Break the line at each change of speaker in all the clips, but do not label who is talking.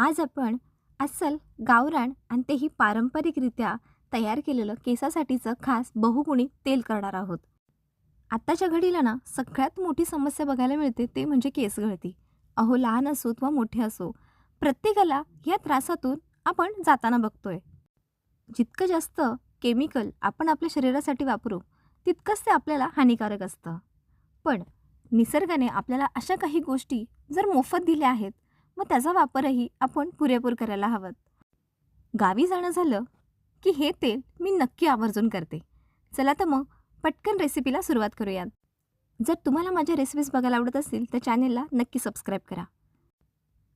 आज आपण अस्सल गावरान आणि तेही पारंपरिकरित्या तयार केलेलं केसासाठीचं खास बहुगुणी तेल करणार आहोत. आत्ताच्या घडीला ना सगळ्यात मोठी समस्या बघायला मिळते ते म्हणजे केस गळती. अहो लहान असो व मोठे असो प्रत्येकाला या त्रासातून आपण जाताना बघतोय. जितकं जास्त केमिकल आपण आपल्या शरीरासाठी वापरू तितकंच ते आपल्याला हानिकारक असतं. पण निसर्गाने आपल्याला अशा काही गोष्टी जर मोफत दिल्या आहेत मग त्याचा वापरही आपण पुरेपूर करायला हवं. गावी जाणं झालं की हे तेल मी नक्की आवर्जून करते. चला तर मग पटकन रेसिपीला सुरुवात करूयात. जर तुम्हाला माझ्या रेसिपीज बघायला आवडत असतील तर चॅनेलला नक्की सबस्क्राईब करा.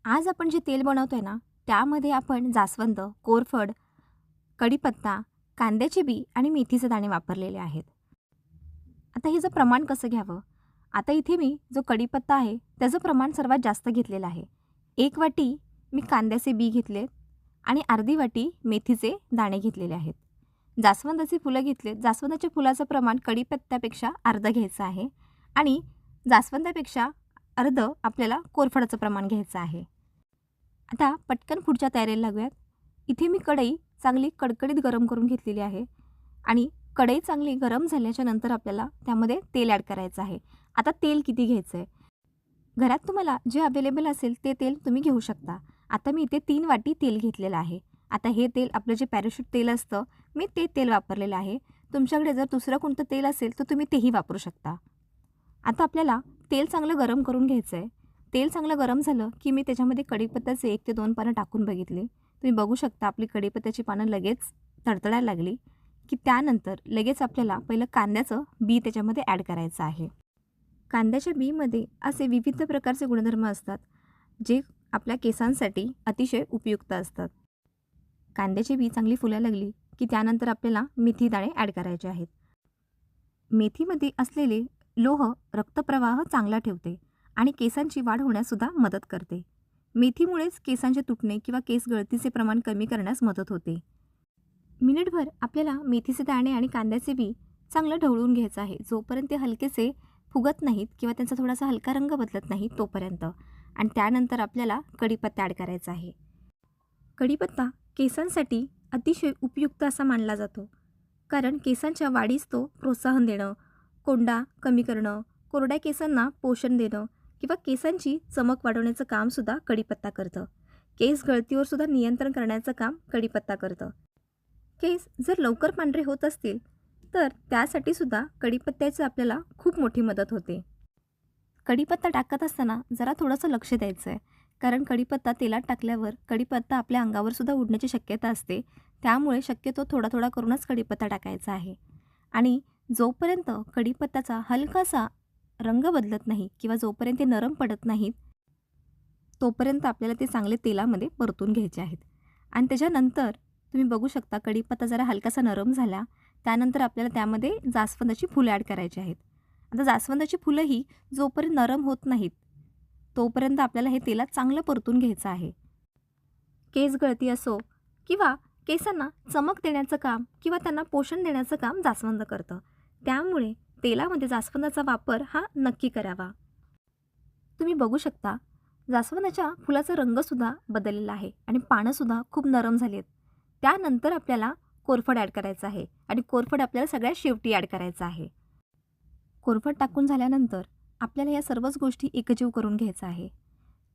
आज आपण जे तेल बनवतो आहे ना त्यामध्ये आपण जास्वंद कोरफड कढीपत्ता कांद्याचे बी आणि मेथीचे दाणे वापरलेले आहेत. आता हे जर प्रमाण कसं घ्यावं? आता इथे मी जो कढीपत्ता आहे त्याचं प्रमाण सर्वात जास्त घेतलेलं आहे. एक वाटी मी कांद्याचे बी घेतले आणि अर्धी वाटी मेथीचे दाणे घेतलेले आहेत. जास्वंदाची फुलं घेतलेत. जास्वंदाच्या फुलाचं प्रमाण कढीपत्त्यापेक्षा अर्धं घ्यायचं आहे आणि जास्वंदापेक्षा अर्ध आपल्याला कोरफडाचं प्रमाण घ्यायचं आहे. आता पटकन पुढच्या तयारीला लागूयात. इथे मी कढई चांगली कडकडीत गरम करून घेतलेली आहे आणि कढई चांगली गरम झाल्याच्यानंतर आपल्याला त्यामध्ये तेल ॲड करायचं आहे. आता तेल किती घ्यायचं आहे घरात तुम्हाला जे अवेलेबल असेल ते तेल तुम्ही घेऊ शकता. आता मी इथे तीन वाटी तेल घेतलेलं आहे. आता हे तेल आपलं जे पॅराशूट तेल असतं मी ते तेल वापरलेलं आहे. तुमच्याकडे जर दुसरं कोणतं तेल असेल तर तुम्ही तेही वापरू शकता. आता आपल्याला तेल चांगलं गरम करून घ्यायचं आहे तेल चांगलं गरम झालं की मी त्याच्यामध्ये कढीपत्त्याचे एक ते दोन पानं टाकून बघितले. तुम्ही बघू शकता आपली कढीपत्त्याची पानं लगेच तडतडायला लागली की त्यानंतर लगेच आपल्याला पहिलं कांद्याचं बी त्याच्यामध्ये ॲड करायचं आहे. कांद्याच्या बीमध्ये असे विविध प्रकारचे गुणधर्म असतात जे आपल्या केसांसाठी अतिशय उपयुक्त असतात. कांद्याची बी चांगली फुलायला लागली की त्यानंतर आपल्याला मेथी दाणे ॲड करायचे आहेत. मेथीमध्ये असलेले लोह रक्तप्रवाह चांगला ठेवते आणि केसांची वाढ होण्यासुद्धा मदत करते. मेथीमुळेच केसांचे तुटणे किंवा केस गळतीचे प्रमाण कमी करण्यास मदत होते. मिनिटभर आपल्याला मेथीचे दाणे आणि कांद्याचे बी चांगलं ढवळून घ्यायचं आहे जोपर्यंत ते हलकेसे फुगत नाहीत किंवा त्यांचा थोडासा हलका रंग बदलत नाही तोपर्यंत. आणि त्यानंतर आपल्याला कढीपत्ता ॲड करायचा आहे. कढीपत्ता केसांसाठी अतिशय उपयुक्त असा मानला जातो. कारण केसांच्या वाढीस तो प्रोत्साहन देणं कोंडा कमी करणं कोरड्या केसांना पोषण देणं किंवा केसांची चमक वाढवण्याचं कामसुद्धा कढीपत्ता करतं. केस गळतीवर सुद्धा नियंत्रण करण्याचं काम कढीपत्ता करतं. केस जर लवकर पांढरे होत असतील तर त्यासाठी सुद्धा कढीपत्त्याची आपल्याला खूप मोठी मदत होते. कढीपत्ता टाकत असताना जरा थोडंसं लक्ष द्यायचं आहे कारण कढीपत्ता तेलात टाकल्यावर कढीपत्ता आपल्या अंगावर सुद्धा उडण्याची शक्यता असते. त्यामुळे शक्यतो थोडा थोडा करूनच कढीपत्ता टाकायचा आहे. आणि जोपर्यंत कढीपत्त्याचा हलकासा रंग बदलत नाही किंवा जोपर्यंत ते नरम पडत नाहीत तोपर्यंत आपल्याला ते चांगले तेलामध्ये परतून घ्यायचे आहेत. आणि त्याच्यानंतर तुम्ही बघू शकता कढीपत्ता जरा हलकासा नरम झाला त्यानंतर आपल्याला त्यामध्ये जास्वंदाची फुलं ॲड करायची आहेत. आता जास्वंदाची फुलंही जोपर्यंत नरम होत नाहीत तोपर्यंत आपल्याला हे तेलात चांगलं परतून घ्यायचं आहे. केस गळती असो किंवा केसांना चमक देण्याचं काम किंवा त्यांना पोषण देण्याचं काम जास्वंद करतं. त्यामुळे तेलामध्ये जास्वंदाचा वापर हा नक्की करावा. तुम्ही बघू शकता जास्वंदाच्या फुलाचा रंगसुद्धा बदललेला आहे आणि पानंसुद्धा खूप नरम झाली आहेत. त्यानंतर आपल्याला कोरफड ॲड करायचं आहे आणि कोरफड आपल्याला सगळ्यात शेवटी ॲड करायचं आहे. कोरफड टाकून झाल्यानंतर आपल्याला या सर्वच गोष्टी एकजीव करून घ्यायचा आहे.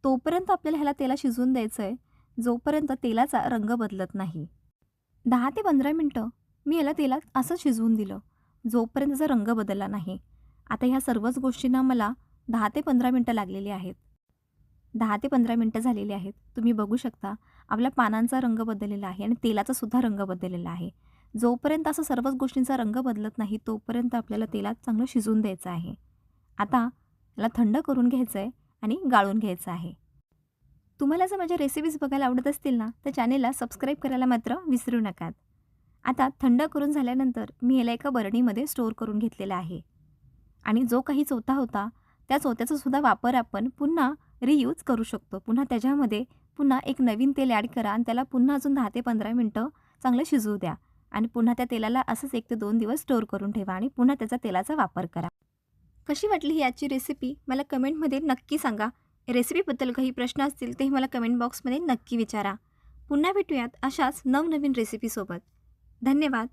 तोपर्यंत आपल्याला ह्याला तेला शिजवून द्यायचं आहे जोपर्यंत तेलाचा रंग बदलत नाही. दहा ते पंधरा मिनटं मी याला तेलात असं शिजवून दिलं जोपर्यंत त्याचा रंग बदलला नाही. आता ह्या सर्वच गोष्टींना मला दहा ते पंधरा मिनटं लागलेली आहेत. दहा ते पंधरा मिनटं झालेली आहेत. तुम्ही बघू शकता आपल्या पानांचा रंग बदललेला आहे आणि तेलाचा सुद्धा रंग बदललेला आहे. जोपर्यंत असं सर्वच गोष्टींचा रंग बदलत नाही तोपर्यंत आपल्याला तेलात चांगलं शिजवून द्यायचं आहे. आता याला थंड करून घ्यायचं आहे आणि गाळून घ्यायचं आहे. तुम्हाला जर माझ्या रेसिपीज बघायला आवडत असतील ना तर चॅनेलला सबस्क्राईब करायला मात्र विसरू नकात आता थंड करून झाल्यानंतर मी याला एका बरणीमध्ये स्टोअर करून घेतलेला आहे. आणि जो काही चोथा होता त्या चोथ्याचा सुद्धा वापर आपण पुन्हा रियूज करू शकतो. पुन्हा त्याच्यामध्ये पुन्हा एक नवीन तेल ॲड करा आणि त्याला पुन्हा अजून दहा ते पंधरा मिनटं चांगलं शिजवू द्या. आणि पुन्हा त्या तेलाला असंच एक ते दोन दिवस स्टोअर करून ठेवा आणि पुन्हा त्याचा तेलाचा वापर करा. कशी वाटली ही आजची रेसिपी मला कमेंटमध्ये नक्की सांगा. रेसिपीबद्दल काही प्रश्न असतील ते मला कमेंट बॉक्समध्ये नक्की विचारा. पुन्हा भेटूयात अशाच नवनवीन रेसिपीसोबत धन्यवाद.